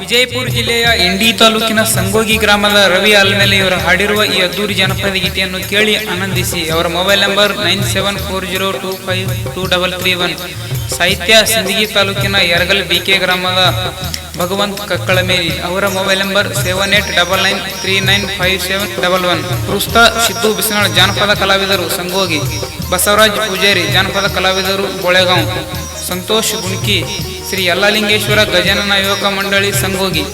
ವಿಜಯಪುರ ಜಿಲ್ಲೆಯ ಇಂಡಿ ತಾಲೂಕಿನ ಸಂಗೋಗಿ ಗ್ರಾಮದ ರವಿ ಅಲ್ಮೇಲೆ ಇವರು ಹಾಡಿರುವ ಈ ಅದ್ದೂರಿ ಜನಪದ ಗೀತೆಯನ್ನು ಕೇಳಿ ಆನಂದಿಸಿ. ಅವರ mobile number nine seven four zero two five two double three one. ಸಾಹಿತ್ಯ ಸಿಂದಗಿ ತಾಲೂಕಿನ ಯರಗಲ್ ಬಿ ಕೆ ಗ್ರಾಮದ ಭಗವಂತ್ ಕಕ್ಕಳಮೇರಿ. ಅವರ mobile number seven eight double nine three nine five seven double one. ಪೃಸ್ತ Siddu Bisanal ಜಾನಪದ ಕಲಾವಿದರು ಸಂಗೋಗಿ. ಬಸವರಾಜ್ ಪೂಜಾರಿ ಜಾನಪದ ಕಲಾವಿದರು ಬೋಳೆಗಾಂವ್. ಸಂತೋಷ್ ಗುಣಕಿ ಶ್ರೀ ಯಲ್ಲಲಿಂಗೇಶ್ವರ ಗಜಾನನ ಯುವಕ ಮಂಡಳಿ ಸಂಗೋಗಿ.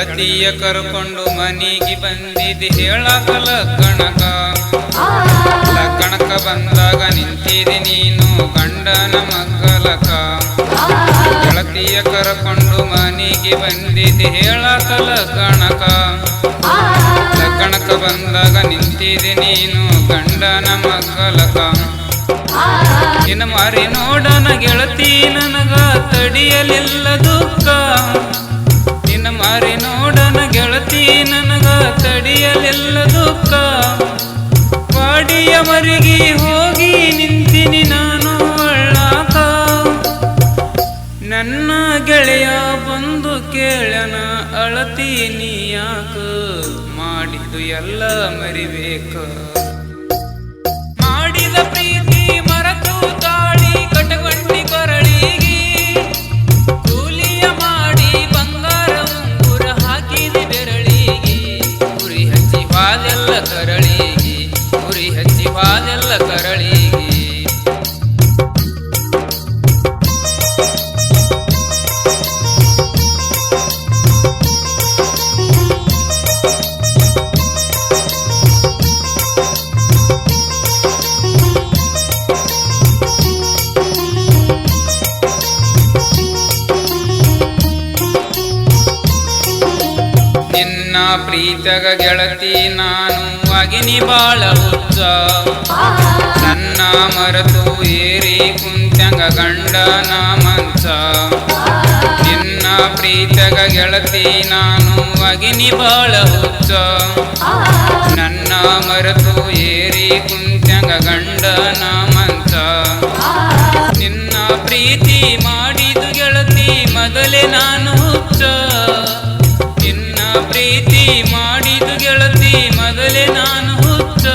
ಗೆಳತಿಯ ಕರ್ಕೊಂಡು ಮನಿಗೆ ಬಂದಿದ್ದು ಹೇಳಕಲ ಕಣಕ. ಕಣಕ ಬಂದಾಗ ನಿಂತಿದೆ ನೀನು ಗಂಡನ ಮಗ್ಗಲಕ. ಗೆಳತಿಯ ಕರ್ಕೊಂಡು ಮನಿಗೆ ಬಂದಿದ್ದು ಹೇಳಕಲ ಕಣಕ. ಕಣಕ ಬಂದಾಗ ನಿಂತಿದೆ ನೀನು ಗಂಡನ ಮಗ್ಗಲಕ. ನಿನ್ನ ಮಾರಿ ನೋಡನ ಗೆಳತಿ ನನಗ ತಡಿಯಲಿಲ್ಲ ದುಃಖ. ಮಾರಿ ನೋಡನ ಗೆಳತಿ, ನನಗ ತಡಿಯಲೆಲ್ಲ ದುಃಖ. ಪಾಡಿಯ ಮರಿಗಿ ಹೋಗಿ ನಿಂತಿನಿ ನಾನು ಅಳ್ಳಾಕ. ನನ್ನ ಗೆಳೆಯ ಬಂದು ಕೇಳನ ಅಳತಿ ನೀ ಯಾಕ ಮಾಡಿದ್ದು ಎಲ್ಲ ಮರಿಬೇಕ. ಮಾಡಿದ ಪ್ರೀತಿ ಮರತು ತಾಳಿ ಕಟಗಂಟಿ ಪ್ರೀತಗ ಗೆಳತಿ ನಾನು, ಅಗಿನಿ ಬಾಳ ಹುಚ್ಚ. ನನ್ನ ಮರೆತು ಏರಿ ಕುಂತಂಗ ಗಂಡ ಮಂಚ. ನಿನ್ನ ಪ್ರೀತಗ ಗೆಳತಿ ನಾನು, ಅಗಿನಿ ಬಾಳ ಹುಚ್ಚ. ನನ್ನ ಮರೆತು ಏರಿ ಕುಂತಂಗ ಗಂಡ ಮಂಚ. ನಿನ್ನ ಪ್ರೀತಿ ಮಾಡಿದು ಗೆಳತಿ ಮೊದಲೇ ನಾನು ಹುಚ್ಚ. ಪ್ರೀತಿ ಮಾಡಿದು ಗೆಳತಿ, ಮೊದಲೇ ನಾನು ಹುಚ್ಚ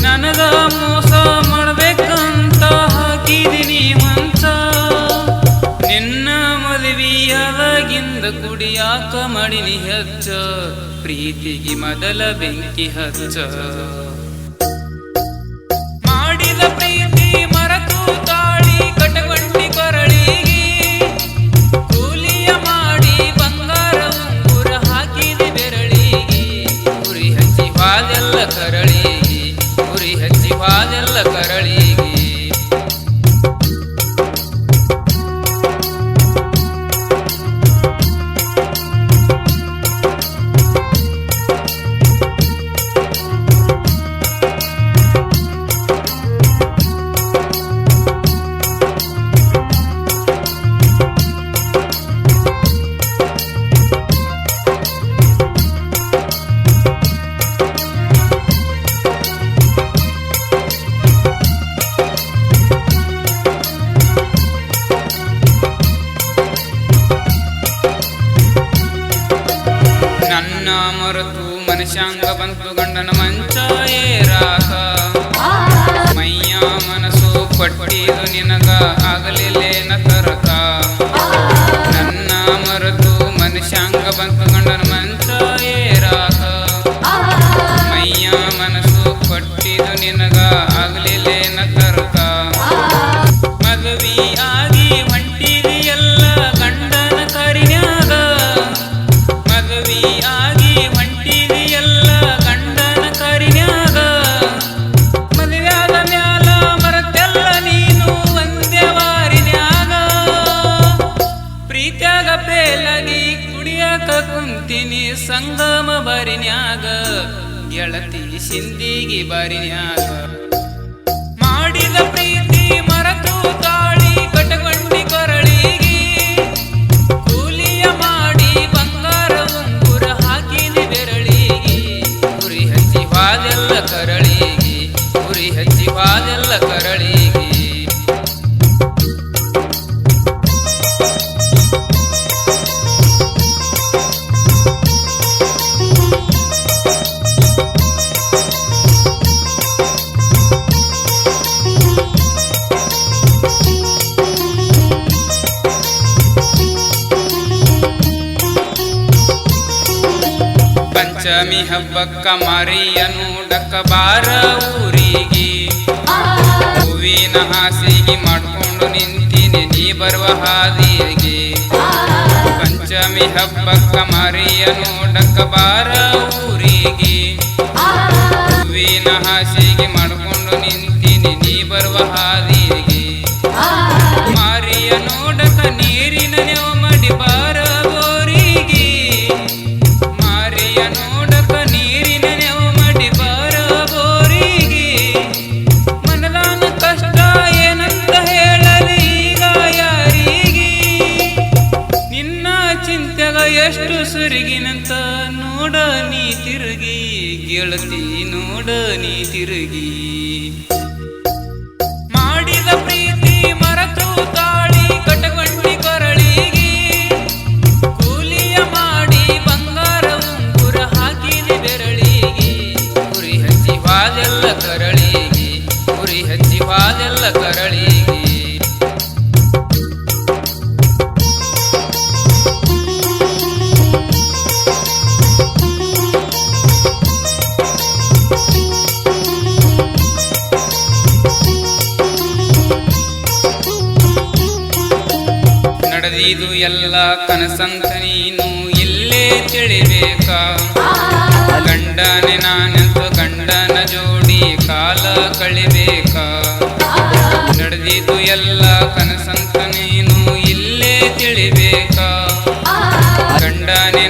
ನನಗ ಮೋಸ ಮಾಡ್ಬೇಕಂತ ಹಾಕಿದಿನಿ ಮಂಚ. ನಿನ್ನ ಮದುವೆಯಾದಾಗಿಂದ ಕುಡಿಯಾಕ ಮಾಡಿನಿ ಹೆಚ್ಚ. ಪ್ರೀತಿಗೆ ಮೊದಲ ಬೆಂಕಿ ಹಚ್ಚ. ಮರೆತು ಮನುಷ್ಯಾಂಗ ಬಂತು ಗಂಡನ ಮಂಚ ಏರಾಕ ಮೈಯ ಪ್ರೀತ್ಯಾಗ ಪೇಲಗಿ ಕುಡಿಯಾಕ ಕುಂತೀನಿ ಸಂಗಮ ಬರಿನ್ಯಾಗ ಗೆಳತಿ ಸಿಂದಿಗಿ ಬರಿನ್ಯಾಗ. ಮಾಡಿದ ಪ್ರೀತಿ ಮರತು ತಾಳ ಪಂಚಮಿ ಹಬ್ಬಕ್ಕ ಮಾರಿಯನು ಡಕ್ಕಬಾರ ಊರಿಗೆ. ಹೂವಿನ ಹಾಸಿಗೆ ಮಾಡ್ಕೊಂಡು ನಿಂತೀನಿ, ನೀ ಬರುವ ಹಾದಿಗೆ. ಪಂಚಮಿ ಹಬ್ಬಕ್ಕ ಮರಿಯನು ಡಕ್ಕಬಾರ ಊರಿಗೆ. ಗೆಳತಿ ನೋಡ ನೀ ತಿರುಗಿ ನಡೆದಿದು ಎಲ್ಲ ಕನಸಂತ ನೀನು ಇಲ್ಲೇ ತಿಳಿಬೇಕ? ಗಂಡನೆ ನಾನಂತ ಗಂಡನ ಜೋಡಿ ಕಾಲ ಕಳಿಬೇಕ? ನಡೆದಿದು ಎಲ್ಲ ಕನಸಂತ ನೀನು ಇಲ್ಲೇ ತಿಳಿಬೇಕ? ಗಂಡನೆ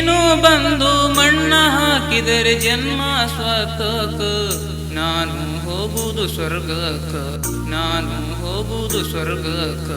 ನೀನು ಬಂದು ಮಣ್ಣ ಹಾಕಿದರೆ ಜನ್ಮ ಸ್ವತಕ ನಾನು ಹೋಗುವುದು ಸ್ವರ್ಗಕ. ನಾನು ಹೋಗುವುದು ಸ್ವರ್ಗಕ್ಕ